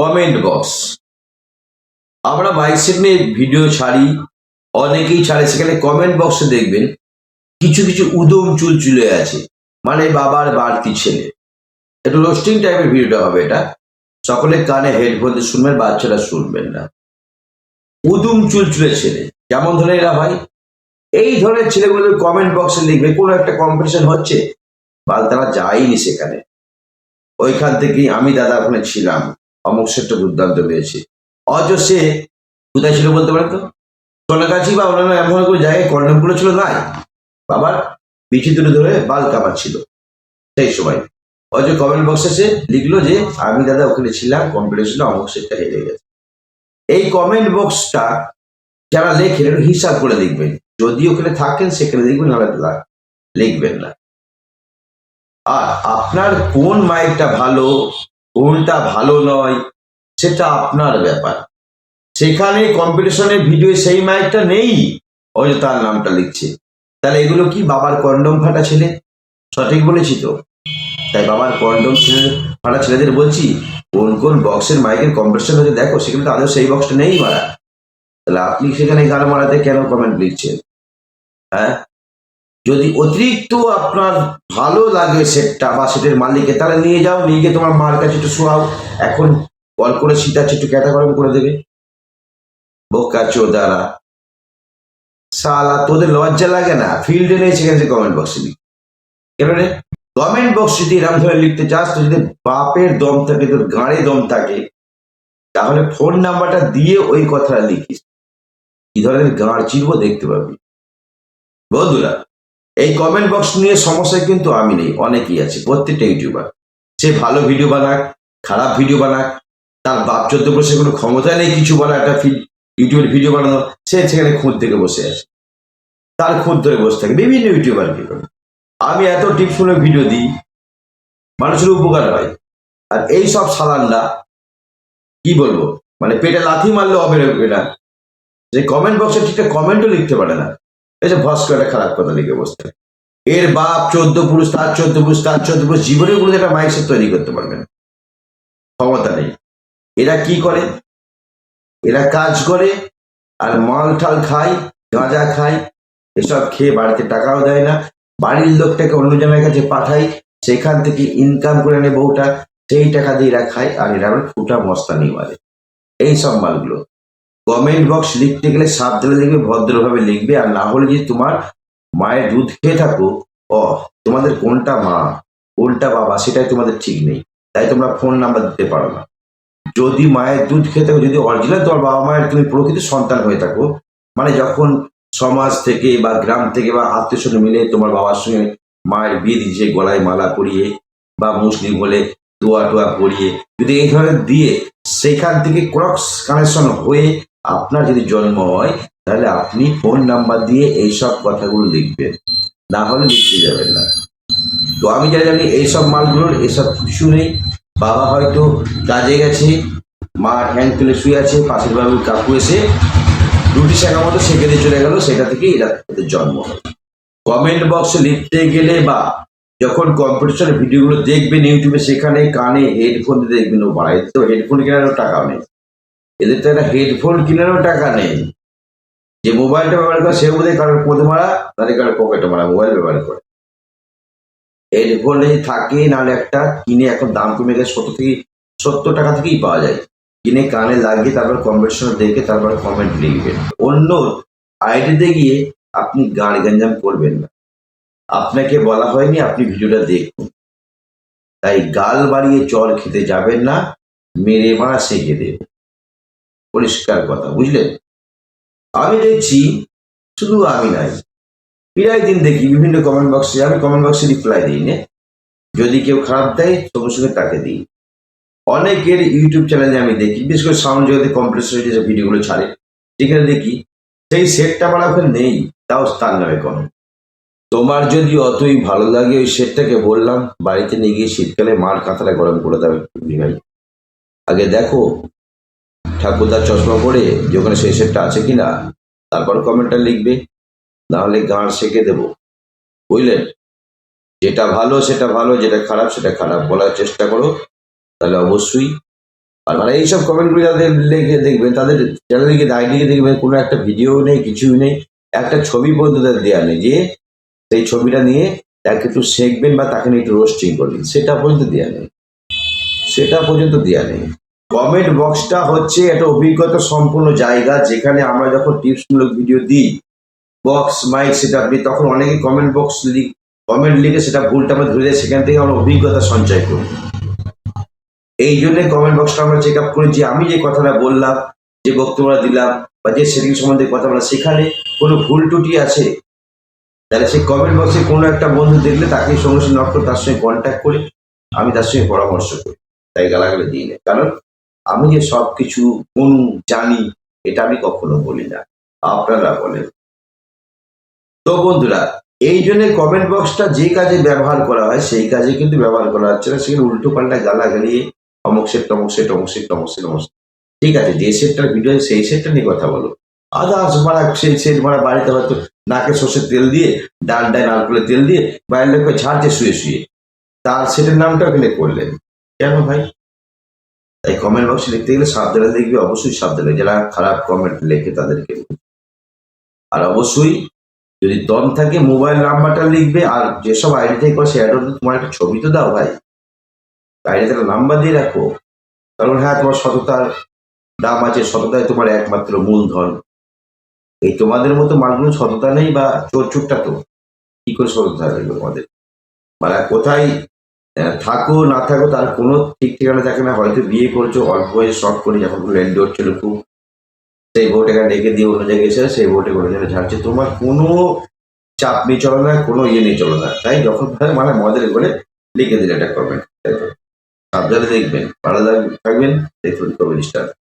Comment box আমরা bike set নিয়ে video ছাড়ি, অনেকেই ছাড়ে, সেখানে কমেন্ট বক্সে দেখবেন, কিছু কিছু উদম চুল চুলে আছে মানে বাবার বাড়তি ছেলে। একটু রোস্টিং টাইপের ভিডিওটা হবে এটা। সকলে কানে হেডফোন দিয়ে শুনবেন, বাচ্চারা শুনবেন না। উদুম চুল চুলে ছেলে, কেমন ধরনের এরা ভাই? এই ধরনের ছেলেগুলো কমেন্ট বক্সে লিখবে, কোনো একটা কম্পিটিশন হচ্ছে বা তারা যায়নি সেখানে। ওইখান থেকেই আমি দাদা ওখানে ছিলাম। অমুক সেটটা দুর্দান্ত পেয়েছি অথচ সে কোথায় ছিল বলতে পারেন তো? সোনাগাছি বা অন্যান্য এমন কোনো জায়গায় কন্ডমগুলো ছিল? নাই। বাবার পিঠি তুলে ধরে বাল কামাচ্ছিল সেই সময়। অথচ কমেন্ট বক্সে সে লিখলো যে, আমি দাদা, ওখানে ছিলাম কম্পিটিশনে অমুক সেটটা হেরে গেছে। এই কমেন্ট বক্সটা যারা লেখেন, একটু হিসাব করে লিখবেন যদি ওখানে থাকেন, সেখানে লিখবেন লা- লিখবেন না। আর আপনার কোন মাইকটা ভালো কোনটা ভালো নয়, সেটা আপনার ব্যাপার। সেখানে কম্পিটিশনের ভিডিও সেই মাইকটা নেই তার নামটা লিখছে। তাহলে এগুলো কি বাবার কন্ডম ফাটা ছেলে? সঠিক বলেছি তো? তাই বাবার কন্ডম ছেলে ফাটা ছেলেদের বলছি, কোন কোন বক্সের মাইকের কম্পিটিশন হচ্ছে দেখো, সেখানে তো আদৌ সেই বক্সটা নেই মারা। তাহলে আপনি সেখানে গান মারাতে কেন কমেন্ট লিখছেন? হ্যাঁ? যদি অতিরিক্ত আপনার ভালো লাগে সেটটা বা সেটের মালিককে, তাহলে নিয়ে যাও, নিয়ে গিয়ে তোমার মার কাছে একটু শোয়াও। এখন কল করে শীতাচ্ছে একটু ক্যাটা গরম করে দেবে। বোকা চোদারা। সালা তোদের লজ্জা লাগে না? ফিল্ডে নেই সেখানে কমেন্ট বক্সে লিখ এবারে কমেন্ট বক্স যদি এরকম ধরে লিখতে চাস, তো যদি বাপের দম থাকে, তোর গাঁড়ে দম থাকে, তাহলে ফোন নাম্বারটা দিয়ে ওই কথাটা লিখিস। কি ধরনের গাঁড় চিরবো দেখতে পাবি। বন্ধুরা এই কমেন্ট বক্স নিয়ে সমস্যা কিন্তু আমি নেই, অনেকেই আছে, প্রত্যেকটা ইউটিউবার সে ভালো ভিডিও বানাক, খারাপ ভিডিও বানাক, তার বাপ চোদ্দ বসে কোনো ক্ষমতা নেই কিছু বলা একটা ইউটিউবের ভিডিও বানানো, সে সেখানে খুঁত থেকে বসে আছে। তার খুঁত ধরে বসে থাকে, বিভিন্ন ইউটিউবার ভিডিও আমি এত টিপসমূলক ভিডিও দিই, মানুষের উপকার হয়। আর এই সব সালানরা কি বলব? মানে পেটে লাথি মারলে হবে না। যে কমেন্ট বক্সে ঠিকঠাক কমেন্টও লিখতে পারে না। এই যে করে একটা খারাপ কথা লিখে বসতে এর বাপ চোদ্দ পুরুষ, তার চোদ্দ পুরুষ, তার চোদ্দ পুরুষ জীবনে কোনো একটা মাইক সেট তৈরি করতে পারবে না। ক্ষমতা নেই। এরা কি করে? এরা কাজ করে, আর মাল ঠাল খায়, গাঁজা খায়, এসব খেয়ে বাড়িতে টাকাও দেয় না। বাড়ির লোকটাকে অন্য জনের কাছে পাঠায় সেখান থেকে ইনকাম করে নেয় বউটা, সেই টাকা দিয়ে এরা খায়, আর এরা ফুটা মস্তানি মারে। এই সব মালগুলো। কমেন্ট বক্স লিখতে গেলে সাবধানে লিখবে ভদ্রভাবে লিখবে, আর না হলে যদি তোমার মায়ের দুধ খেয়ে থাকো, ও, তোমাদের কোনটা মা, কোনটা বাবা, সেটাই তোমাদের ঠিক নেই। তাই তোমরা ফোন নাম্বার দিতে পারো না। যদি মায়ের দুধ খেয়ে থাকো, যদি অরিজিনাল তোমার বাবা মায়ের, তুমি প্রকৃত সন্তান হয়ে থাকো মানে যখন সমাজ থেকে বা গ্রাম থেকে বা আত্মীয় স্বজন মিলে তোমার বাবার সঙ্গে মায়ের বিয়ে দিয়েছে, গলায় মালা পরিয়ে বা মুসলিম হলে দোয়া টোয়া পরিয়ে, যদি এই ধরনের দিয়ে সেখান থেকে ক্রক্স কানেকশন হয়ে আপনার যদি জন্ম হয়, তাহলে আপনি ফোন নাম্বার দিয়ে এইসব কথাগুলো লিখবেন। না হলে লিখতে যাবেন না। তো আমি জানি জানি এইসব মালগুলোর এসব কিছু নেই। বাবা হয়তো কাজে গেছে, মা ঠ্যাং তুলে শুয়ে আছে, পাশের বাবুর কাকু এসে রুটি শেখা মতো দিয়ে চলে গেল, সেটা থেকে এরা জন্ম হয় কমেন্ট বক্সে লিখতে গেলে বা যখন কম্পিটিশনের ভিডিওগুলো দেখবেন, ইউটিউবে সেখানে কানে হেডফোন দেখবেন, ও বাড়াই তো হেডফোন কেনারও টাকা নেই। এদের তো একটা হেডফোন কেনারও টাকা নেই। যে মোবাইলটা ব্যবহার করে, সে বোধহয় কারোর পদে মারা তাদের কারোর পকেটে মারা মোবাইল ব্যবহার করে। হেডফোন যদি থাকে, নাহলে একটা কিনে এখন দাম কমে গেছে সত্তর থেকে, সত্তর টাকা থেকেই পাওয়া যায়। কিনে কানে লাগিয়ে তারপর কম্পিটিশন দেখে তারপর কমেন্ট লিখবেন অন্য আইডিতে গিয়ে আপনি গাড়ি গঞ্জাম করবেন না। আপনাকে বলা হয়নি, আপনি ভিডিওটা দেখুন। তাই গাল বাড়িয়ে চল খেতে যাবেন না, মেরে মারা সেঁকে দেবে। পরিষ্কার কথা বুঝলেন আমি দেখছি শুধু আমি নাই। প্রায় দিন দেখি বিভিন্ন কমেন্ট বক্সে আমি কমেন্ট বক্সে রিপ্লাই দিই নে। যদি কেউ খারাপ দেয় সঙ্গে সঙ্গে তাকে দিই। অনেকের ইউটিউব চ্যানেলে আমি দেখি, বিশেষ করে সাউন্ড জগতে কম্পিটিশন যে ভিডিওগুলো ছাড়ে, সেখানে দেখি সেই সেটটা আমার ওখানে নেই, তাও তার নামে কমেন্ট তোমার যদি অতই ভালো লাগে, ওই সেটটাকে বললাম, বাড়িতে নিয়ে গিয়ে শীতকালে মার কাঁথাটা গরম করে দেবে ভাই আগে দেখো ঠাকুরদার চশমা পরে যে ওখানে সেই সেটটা আছে কিনা, তারপর কমেন্টটা লিখবে, না হলে গাঁড় সেঁকে দেবো। বুঝলেন? যেটা ভালো সেটা ভালো, যেটা খারাপ সেটা খারাপ বলার চেষ্টা করো, তাহলে অবশ্যই। আর মানে এইসব কমেন্টগুলো যাদের লেগে দেখবেন তাদের চ্যানেলে গিয়ে গিয়ে দেখবেন কোনো একটা ভিডিও নেই, কিছুই নেই, একটা ছবি পর্যন্ত তাদের দেওয়া নেই, যে সেই ছবিটা নিয়ে তাকে একটু শেখবেন বা তাকে নিয়ে একটু রোস্টিং করবেন, সেটা পর্যন্ত দেওয়া নেই। সেটা পর্যন্ত দেওয়া নেই। কমেন্ট বক্সটা হচ্ছে একটা অভিজ্ঞতা সম্পূর্ণ জায়গা, যেখানে আমরা যখন টিপসমূলক ভিডিও দিই বক্স মাইক সেটা আপনি তখন অনেকে কমেন্ট বক্স লিখ কমেন্ট লিখে সেটা ভুলটা আমরা ধরে সেখান থেকে আমরা অভিজ্ঞতা সঞ্চয় করি। এই জন্য কমেন্ট বক্সটা আমরা চেক আপ করি যে আমি যে কথাটা বললাম, যে বক্তব্যটা দিলাম, বা যে সেটিং সম্বন্ধে কথা বলা সেখানে কোনো ভুল ত্রুটি আছে? তাহলে সেই কমেন্ট বক্সে কোনো একটা বন্ধু দেখলে তাকে সঙ্গে সঙ্গে নক করে তার সঙ্গে কন্ট্যাক্ট করি আমি তার সঙ্গে পরামর্শ করি। তাই গালাগালি দিই না। কারণ আমি যে সব কিছু কোন জানি, এটা আমি কখনো বলি না। আপনারা বলেন। তো বন্ধুরা, এই জন্য কমেন্ট বক্সটা যে কাজে ব্যবহার করা হয়, সেই কাজে কিন্তু ব্যবহার করা হচ্ছে না। সেখানে উল্টো পাল্টা গালা গালিয়ে অমুক সেট তমুক সেট অমুক সেট তমুক সেট অমুক ঠিক আছে, যে সেটটার ভিডিও সেই সেটটা নিয়ে কথা বলো। আদার্স মারা, সেই সেট মারা বাড়িতে হয়তো নাকে সর্ষের তেল দিয়ে ডাল ডায় নারকেলের তেল দিয়ে, বাইরের লোককে ঝাড়ছে শুয়ে শুয়ে। তার সেটের নামটা ওখানে করলেন। কেন ভাই? তাই কমেন্ট বক্সে লিখতে গেলে সাবধানে দেখবে, অবশ্যই সাবধানে যারা খারাপ কমেন্ট লেখে তাদেরকে আর অবশ্যই যদি দম থাকে মোবাইল নাম্বারটা লিখবে, আর যেসব আইডি থেকে সেই আইডি তোমার একটা ছবি তো দাও ভাই। আইডিতে একটা নাম্বার দিয়ে রাখো। কারণ হ্যাঁ তোমার সততার দাম আছে, সততাই তোমার একমাত্র মূলধন এই তোমাদের মতো মানুষগুলো সততা নেই বা চোর চুরটা তো। কি করে সততা থাকবে তোমাদের? মানে কোথায় থাকো, না থাকো, তার কোনো ঠিক ঠিকানা থাকে না। হয়তো বিয়ে করছ, অল্প বয়সে শখ করে যখন ল্যান্ড হচ্ছিল খুব সেই ভোট এখানে ডেকে দিয়ে অন্য জায়গায় এসে সেই ভোটে করে জায়গায় ঝাড়ছে। তোমার কোনো চাপ নিয়ে চলো না, কোনো ইয়ে নিয়ে চলো না। তাই যখন মানে মজার করে লিখে দিলে একটা কমেন্ট তাই তো? সাবধানে দেখবেন, ভালো থাকবেন। দেখুন স্টার